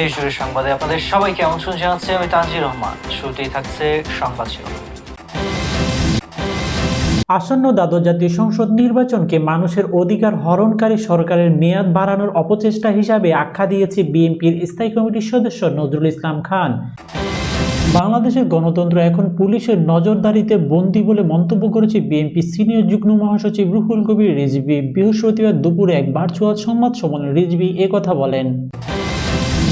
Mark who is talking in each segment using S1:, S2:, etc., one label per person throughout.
S1: দেশ সংবাদে আপনাদের সবাইকে আমন্ত্রণ জানাচ্ছি আমি তানজির রহমান শুরুতেই থাকছে সংবাদ আসন্ন দ্বাদশ জাতীয় সংসদ নির্বাচনকে মানুষের অধিকার হরণকারী সরকারের মেয়াদ বাড়ানোর অপচেষ্টা হিসাবে আখ্যা দিয়েছে বিএনপির স্থায়ী কমিটির সদস্য নজরুল ইসলাম খান বাংলাদেশের গণতন্ত্র এখন পুলিশের নজরদারিতে বন্দি বলে মন্তব্য করেছে বিএনপি সিনিয়র যুগ্ম মহাসচিব রুহুল কবির রিজবি বৃহস্পতিবার দুপুরে এক ভার্চুয়াল সংবাদ সম্মেলনে রিজবি কথা বলেন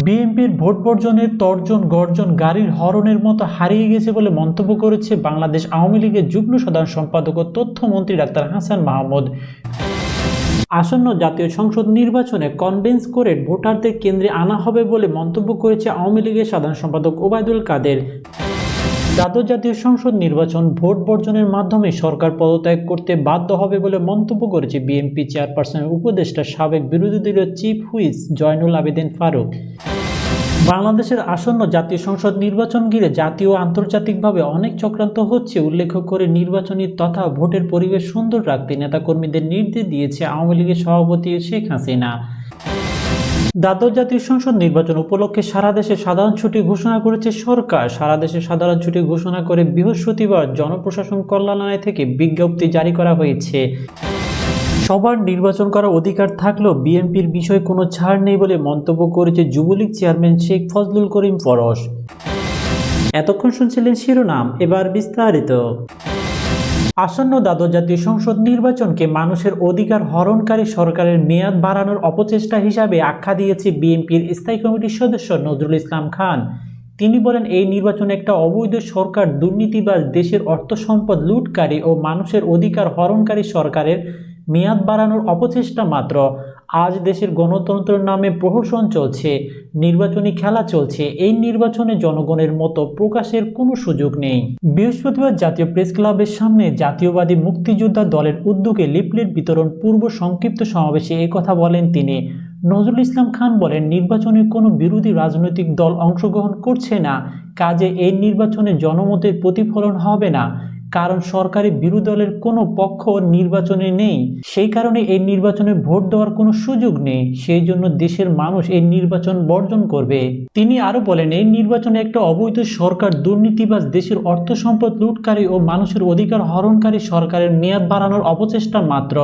S1: বিএনপির ভোট বর্জনের তর্জন গর্জন গাড়ির হরণের মতো হারিয়ে গেছে বলে মন্তব্য করেছে বাংলাদেশ আওয়ামী লীগের যুগ্ম সাধারণ সম্পাদক ও তথ্যমন্ত্রী ডাক্তার হাসান মাহমুদ আসন্ন জাতীয় সংসদ নির্বাচনে কনভেন্স করে ভোটারদের কেন্দ্রে আনা হবে বলে মন্তব্য করেছে আওয়ামী লীগের সাধারণ সম্পাদক ওবায়দুল কাদের দ্বাদশ জাতীয় সংসদ নির্বাচন ভোট বর্জনের মাধ্যমে সরকার পদত্যাগ করতে বাধ্য হবে বলে মন্তব্য করেছে বিএনপি চেয়ারপারসনের উপদেষ্টা সাবেক বিরোধী দলীয় চিফ হুইস জয়নুল আবেদিন ফারুক বাংলাদেশের আসন্ন জাতীয় সংসদ নির্বাচন ঘিরে জাতীয় ও আন্তর্জাতিকভাবে অনেক চক্রান্ত হচ্ছে উল্লেখ করে নির্বাচনী তথা ভোটের পরিবেশ সুন্দর রাখতে নেতাকর্মীদের নির্দেশ দিয়েছে আওয়ামী লীগের সভাপতি শেখ হাসিনা দ্বাদশ জাতীয় সংসদ নির্বাচন উপলক্ষে সারা দেশে সাধারণ ছুটি ঘোষণা করেছে সরকার সারা দেশে সাধারণ ছুটি ঘোষণা করে বৃহস্পতিবার জনপ্রশাসন কল্যাণালয় থেকে বিজ্ঞপ্তি জারি করা হয়েছে সবার নির্বাচন করার অধিকার থাকলেও বিএনপির বিষয়ে কোনো ছাড় নেই বলে মন্তব্য করেছে যুবলীগ চেয়ারম্যান শেখ ফজলুল করিম ফরস এতক্ষণ শুনছিলেন শিরোনাম এবার বিস্তারিত আসন্ন দ্বাদশ জাতীয় সংসদ নির্বাচনকে মানুষের অধিকার হরণকারী সরকারের মেয়াদ বাড়ানোর অপচেষ্টা হিসাবে আখ্যা দিয়েছে বিএনপির স্থায়ী কমিটির সদস্য নজরুল ইসলাম খান তিনি বলেন এই নির্বাচনে একটা অবৈধ সরকার দুর্নীতিবাজ দেশের অর্থ সম্পদ লুটকারী ও মানুষের অধিকার হরণকারী সরকারের মেয়াদ বাড়ানোর অপচেষ্টা মাত্র আজ দেশের গণতন্ত্রের নামে প্রহসন চলছে নির্বাচনী খেলা চলছে এই নির্বাচনে জনগণের মতো প্রকাশের কোনো সুযোগ নেই বৃহস্পতিবার জাতীয় প্রেস ক্লাবের সামনে জাতীয়বাদী মুক্তিযোদ্ধা দলের উদ্যোগে লিপলেট বিতরণ পূর্ব সংক্ষিপ্ত সমাবেশে কথা বলেন তিনি নজরুল ইসলাম খান বলেন নির্বাচনে কোনো বিরোধী রাজনৈতিক দল অংশগ্রহণ করছে না কাজে এই নির্বাচনে জনমতের প্রতিফলন হবে না কারণ সরকারি বিরোধী দলের কোনো পক্ষ নির্বাচনে নেই সেই কারণে এই নির্বাচনে ভোট দেওয়ার কোনো সুযোগ নেই সেই জন্য দেশের মানুষ এই নির্বাচন বর্জন করবে তিনি আরও বলেন এই নির্বাচনে একটা অবৈধ সরকার দুর্নীতিবাজ দেশের অর্থ সম্পদ লুটকারী ও মানুষের অধিকার হরণকারী সরকারের মেয়াদ বাড়ানোর অপচেষ্টা মাত্র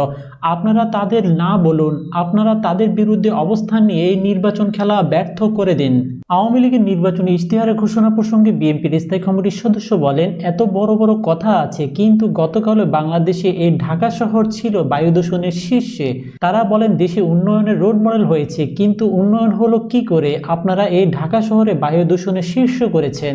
S1: আপনারা তাদের না বলুন আপনারা তাদের বিরুদ্ধে অবস্থান নিয়ে এই নির্বাচন খেলা ব্যর্থ করে দিন আওয়ামী লীগের নির্বাচনী ইশতেহারের ঘোষণা প্রসঙ্গে বিএনপির স্থায়ী কমিটির সদস্য বলেন এত বড় বড় কথা আছে কিন্তু গতকাল বাংলাদেশে এই ঢাকা শহর ছিল বায়ু দূষণের শীর্ষে তারা বলেন দেশে উন্নয়নের রোড মডেল হয়েছে কিন্তু উন্নয়ন হলো কি করে আপনারা এই ঢাকা শহরে বায়ু দূষণের শীর্ষ করেছেন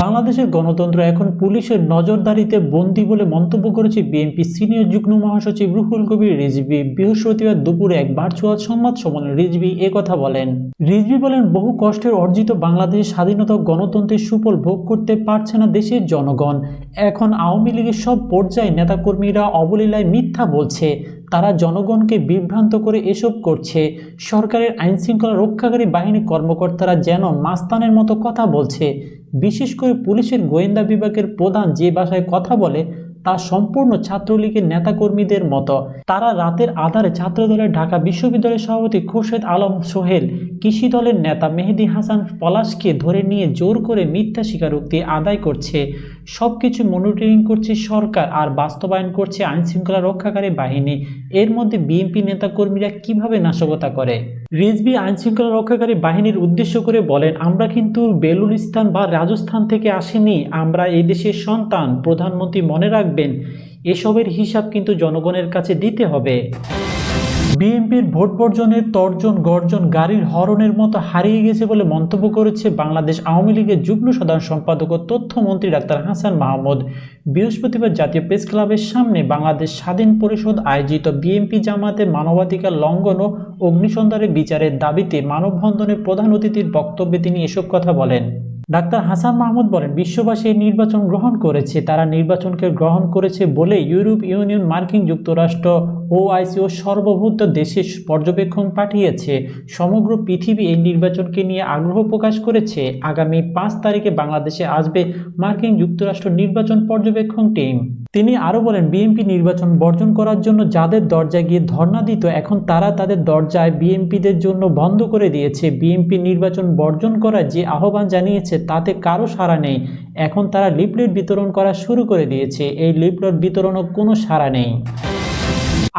S1: বাংলাদেশের গণতন্ত্র এখন পুলিশের নজরদারিতে বন্দী বলে মন্তব্য করেছে বিএনপি সিনিয়র যুগ্ম মহাসচিব রুহুল কবির রিজবি বৃহস্পতিবার দুপুরে এক ভার্চুয়াল সংবাদ সম্মেলনে রিজবি কথা বলেন রিজবি বলেন বহু কষ্টের অর্জিত বাংলাদেশের স্বাধীনতা গণতন্ত্রের সুফল ভোগ করতে পারছে না দেশের জনগণ এখন আওয়ামী লীগের সব পর্যায়ে নেতাকর্মীরা অবলীলায় মিথ্যা বলছে তারা জনগণকে বিভ্রান্ত করে এসব করছে সরকারের আইনশৃঙ্খলা রক্ষাকারী বাহিনী কর্মকর্তারা যেন মাস্তানের মতো কথা বলছে বিশেষ করে পুলিশের গোয়েন্দা বিভাগের প্রধান যে ভাষায় কথা বলে তা সম্পূর্ণ ছাত্রলীগের নেতাকর্মীদের মতো তারা রাতের আধারে ছাত্রদলের ঢাকা বিশ্ববিদ্যালয়ের সভাপতি খোরশেদ আলম সোহেল কৃষি দলের নেতা মেহেদি হাসান পলাশকে ধরে নিয়ে জোর করে মিথ্যা স্বীকারোক্তি আদায় করছে সব কিছু মনিটরিং করছে সরকার আর বাস্তবায়ন করছে আইনশৃঙ্খলা রক্ষাকারী বাহিনী এর মধ্যে বিএনপি নেতাকর্মীরা কিভাবে নাশকতা করে রিজবি আইনশৃঙ্খলা রক্ষাকারী বাহিনীর উদ্দেশ্য করে বলেন আমরা কিন্তু বেলুলিস্তান বা রাজস্থান থেকে আসিনি আমরা এই দেশের সন্তান প্রধানমন্ত্রী মনে রাখবেন এসবের হিসাব কিন্তু জনগণের কাছে দিতে হবে বিএনপির ভোট বর্জনের তর্জন গর্জন গাড়ির হরণের মতো হারিয়ে গেছে বলে মন্তব্য করেছে বাংলাদেশ আওয়ামী লীগের যুগ্ম সাধারণ সম্পাদক ও তথ্যমন্ত্রী ডাক্তার হাসান মাহমুদ বৃহস্পতিবার জাতীয় প্রেস ক্লাবের সামনে বাংলাদেশ স্বাধীন পরিষদ আয়োজিত বিএনপি জামাতে মানবাধিকার লঙ্ঘন ও অগ্নিসন্ধানের বিচারের দাবিতে মানববন্ধনে প্রধান অতিথির বক্তব্যে তিনি এসব কথা বলেন ডাক্তার হাসান মাহমুদ বলেন বিশ্ববাসী নির্বাচন গ্রহণ করেছে তারা নির্বাচনকে গ্রহণ করেছে বলে ইউরোপ ইউনিয়ন মার্কিন যুক্তরাষ্ট্র ওআইসি ও সর্বভূত দেশে পর্যবেক্ষণ পাঠিয়েছে সমগ্র পৃথিবী এই নির্বাচনকে নিয়ে আগ্রহ প্রকাশ করেছে আগামী পাঁচ তারিখে বাংলাদেশে আসবে মার্কিন যুক্তরাষ্ট্র নির্বাচন পর্যবেক্ষণ টিম তিনি আরও বলেন বিএনপি নির্বাচন বর্জন করার জন্য যাদের দরজায় গিয়ে ধর্ণা দিত এখন তারা তাদের দরজায় বিএনপিদের জন্য বন্ধ করে দিয়েছে বিএনপি নির্বাচন বর্জন করার যে আহ্বান জানিয়েছে তাতে কারো সাড়া নেই এখন তারা লিপলেট বিতরণ করা শুরু করে দিয়েছে এই লিপলেট বিতরণও কোনো সাড়া নেই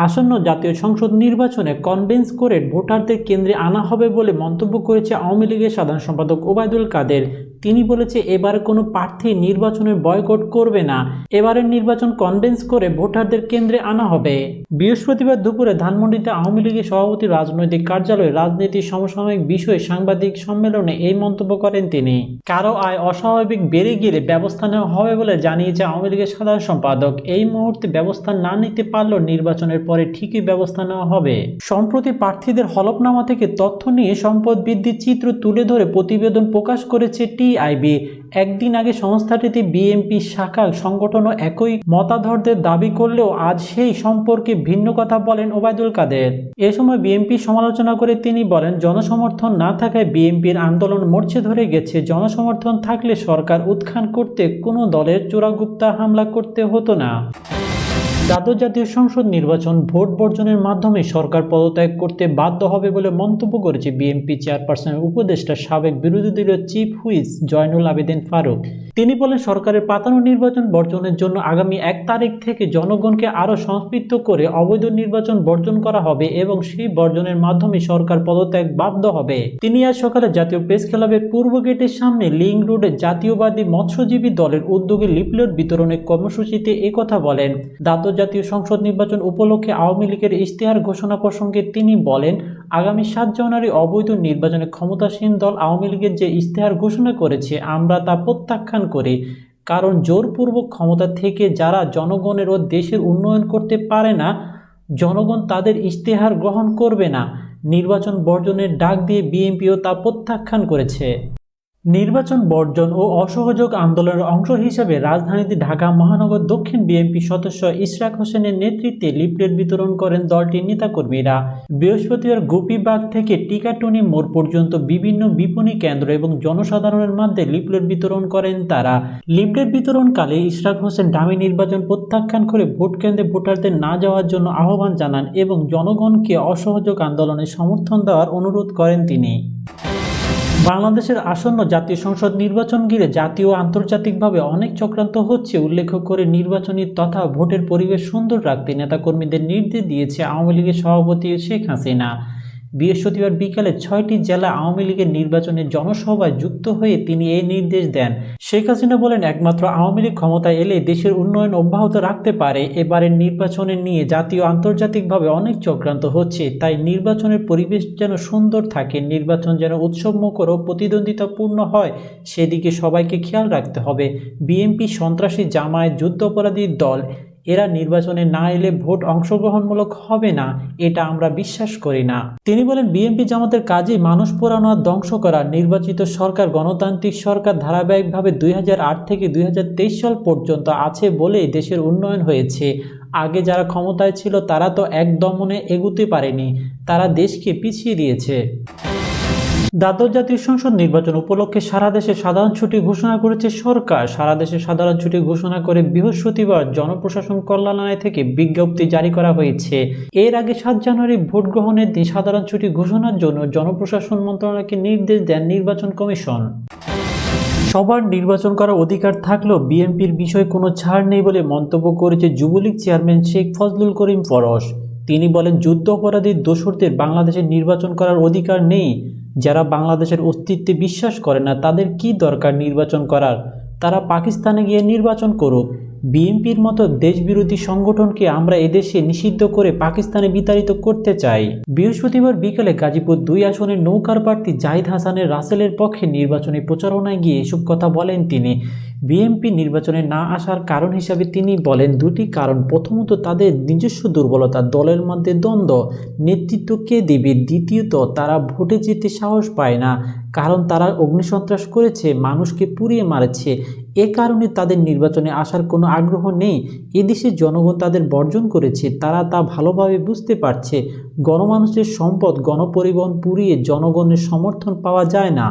S1: আসন্ন জাতীয় সংসদ নির্বাচনে কনভেন্স করে ভোটারদের কেন্দ্রে আনা হবে বলে মন্তব্য করেছে আওয়ামী লীগের সাধারণ সম্পাদক ওবায়দুল কাদের তিনি বলেছে এবারে কোনো প্রার্থী নির্বাচনের বয়কট করবে না এবারের নির্বাচন কনভেন্স করে ভোটারদের কেন্দ্রে আনা হবে বৃহস্পতিবার দুপুরে ধানমন্ডিতে আওয়ামী লীগের সভাপতি রাজনৈতিক কার্যালয়ে রাজনীতির সমসাময়িক বিষয়ে সাংবাদিক সম্মেলনে এই মন্তব্য করেন তিনি কারো আয় অস্বাভাবিক বেড়ে গেলে ব্যবস্থা নেওয়া হবে বলে জানিয়েছে আওয়ামী লীগের সাধারণ সম্পাদক এই মুহূর্তে ব্যবস্থা না নিতে পারলেও নির্বাচনের পরে ঠিকই ব্যবস্থা নেওয়া হবে সম্প্রতি প্রার্থীদের হলফনামা থেকে তথ্য নিয়ে সম্পদ বৃদ্ধির চিত্র তুলে ধরে প্রতিবেদন প্রকাশ করেছে টি টিআইবি একদিন আগে সংস্থাটিতে বিএনপি শাখা সংগঠনও একই মতাধরদের দাবি করলেও আজ সেই সম্পর্কে ভিন্ন কথা বলেন ওবায়দুল কাদের এ সময় বিএনপি সমালোচনা করে তিনি বলেন জনসমর্থন না থাকায় বিএনপির আন্দোলন মরছে ধরে গেছে জনসমর্থন থাকলে সরকার উত্থান করতে কোনো দলের চোরাগুপ্তা হামলা করতে হতো না দ্বাদশ জাতীয় সংসদ নির্বাচন ভোট বর্জনের মাধ্যমে সরকার পদত্যাগ করতে বাধ্য হবে বলে মন্তব্য করেছে বিএনপি চেয়ারপারসনের উপদেষ্টা সাবেক বিরোধী দলীয় চিফ হুইস জয়নুল আবেদিন ফারুক তিনি বলেন সরকারের পাতানো নির্বাচন বর্জনের জন্য আগামী এক তারিখ থেকে জনগণকে আরও সংস্পৃক্ত করে অবৈধ নির্বাচন বর্জন করা হবে এবং সেই বর্জনের মাধ্যমে সরকার পদত্যাগ বাধ্য হবে তিনি আজ সকালে জাতীয় প্রেস ক্লাবের পূর্ব গেটের সামনে লিঙ্ক রোডে জাতীয়বাদী মৎস্যজীবী দলের উদ্যোগে লিপলেট বিতরণের কর্মসূচিতে একথা বলেন দাতজ জাতীয় সংসদ নির্বাচন উপলক্ষে আওয়ামী লীগের ইশতেহার ঘোষণা প্রসঙ্গে তিনি বলেন আগামী সাত জানুয়ারি অবৈধ নির্বাচনে ক্ষমতাসীন দল আওয়ামী লীগের যে ইশতেহার ঘোষণা করেছে আমরা তা প্রত্যাখ্যান করি কারণ জোরপূর্বক ক্ষমতা থেকে যারা জনগণের ও দেশের উন্নয়ন করতে পারে না জনগণ তাদের ইশতেহার গ্রহণ করবে না নির্বাচন বর্জনের ডাক দিয়ে বিএনপিও তা প্রত্যাখ্যান করেছে নির্বাচন বর্জন ও অসহযোগ আন্দোলনের অংশ হিসেবে রাজধানীতে ঢাকা মহানগর দক্ষিণ বিএনপি সদস্য ইশরাক হোসেনের নেতৃত্বে লিফলেট বিতরণ করেন দলটির নেতাকর্মীরা বৃহস্পতিবার গোপীবাগ থেকে টিকাটুনি মোড় পর্যন্ত বিভিন্ন বিপণী কেন্দ্র এবং জনসাধারণের মধ্যে লিফলেট বিতরণ করেন তারা লিফলেট বিতরণকালে ইশরাক হোসেন ডামি নির্বাচন প্রত্যাখ্যান করে ভোট কেন্দ্রে ভোটারদের না যাওয়ার জন্য আহ্বান জানান এবং জনগণকে অসহযোগ আন্দোলনে সমর্থন দেওয়ার অনুরোধ করেন তিনি বাংলাদেশের আসন্ন জাতীয় সংসদ নির্বাচন ঘিরে জাতীয় আন্তর্জাতিকভাবে অনেক চক্রান্ত হচ্ছে উল্লেখ করে নির্বাচনী তথা ভোটের পরিবেশ সুন্দর রাখতে নেতাকর্মীদের নির্দেশ দিয়েছে আওয়ামী লীগের সভাপতি শেখ হাসিনা বৃহস্পতিবার বিকালে ছয়টি জেলা আওয়ামী লীগের নির্বাচনে জনসভায় যুক্ত হয়ে তিনি এই নির্দেশ দেন শেখ হাসিনা বলেন একমাত্র আওয়ামী লীগ ক্ষমতায় এলে দেশের উন্নয়ন অব্যাহত রাখতে পারে এবারের নির্বাচনে নিয়ে জাতীয় আন্তর্জাতিকভাবে অনেক চক্রান্ত হচ্ছে তাই নির্বাচনের পরিবেশ যেন সুন্দর থাকে নির্বাচন যেন উৎসবমুখর ও প্রতিদ্বন্দ্বিতাপূর্ণ হয় সেদিকে সবাইকে খেয়াল রাখতে হবে বিএনপি সন্ত্রাসী জামায় অপরাধীর দল এরা নির্বাচনে না এলে ভোট অংশগ্রহণমূলক হবে না এটা আমরা বিশ্বাস করি না তিনি বলেন বিএনপি জামাতের কাজে মানুষ পোড়ানো আর ধ্বংস করা নির্বাচিত সরকার গণতান্ত্রিক সরকার ধারাবাহিকভাবে দুই থেকে দুই সাল পর্যন্ত আছে বলেই দেশের উন্নয়ন হয়েছে আগে যারা ক্ষমতায় ছিল তারা তো এক দমনে এগুতে পারেনি তারা দেশকে পিছিয়ে দিয়েছে দ্বাদশ জাতীয় সংসদ নির্বাচন উপলক্ষে সারা দেশে সাধারণ ছুটি ঘোষণা করেছে সরকার সারা দেশে সাধারণ ছুটি ঘোষণা করে বৃহস্পতিবার জনপ্রশাসন কল্যাণালয় থেকে বিজ্ঞপ্তি জারি করা হয়েছে এর আগে সাত জানুয়ারি ভোট গ্রহণের দিন সাধারণ ছুটি ঘোষণার জন্য জনপ্রশাসন মন্ত্রণালয়কে নির্দেশ দেন নির্বাচন কমিশন সবার নির্বাচন করার অধিকার থাকলেও বিএনপির বিষয়ে কোনো ছাড় নেই বলে মন্তব্য করেছে যুবলীগ চেয়ারম্যান শেখ ফজলুল করিম ফরস তিনি বলেন যুদ্ধ অপরাধীর দোসরদের বাংলাদেশে নির্বাচন করার অধিকার নেই যারা বাংলাদেশের অস্তিত্বে বিশ্বাস করে না তাদের কি দরকার নির্বাচন করার তারা পাকিস্তানে গিয়ে নির্বাচন করুক বিএনপির মতো দেশবিরোধী সংগঠনকে আমরা এদেশে নিষিদ্ধ করে পাকিস্তানে বিতাড়িত করতে চাই বৃহস্পতিবার বিকেলে গাজীপুর দুই আসনের নৌকার প্রার্থী জাহিদ হাসানের রাসেলের পক্ষে নির্বাচনী প্রচারণায় গিয়ে এসব কথা বলেন তিনি বিএনপি নির্বাচনে না আসার কারণ হিসাবে তিনি বলেন দুটি কারণ প্রথমত তাদের নিজস্ব দুর্বলতা দলের মধ্যে দ্বন্দ্ব নেতৃত্ব কে দেবে দ্বিতীয়ত তারা ভোটে যেতে সাহস পায় না কারণ তারা অগ্নিসন্ত্রাস করেছে মানুষকে পুড়িয়ে মারছে এ কারণে তাদের নির্বাচনে আসার কোনো আগ্রহ নেই এদেশে জনগণ তাদের বর্জন করেছে তারা তা ভালোভাবে বুঝতে পারছে গণমানুষের সম্পদ গণপরিবহন পুড়িয়ে জনগণের সমর্থন পাওয়া যায় না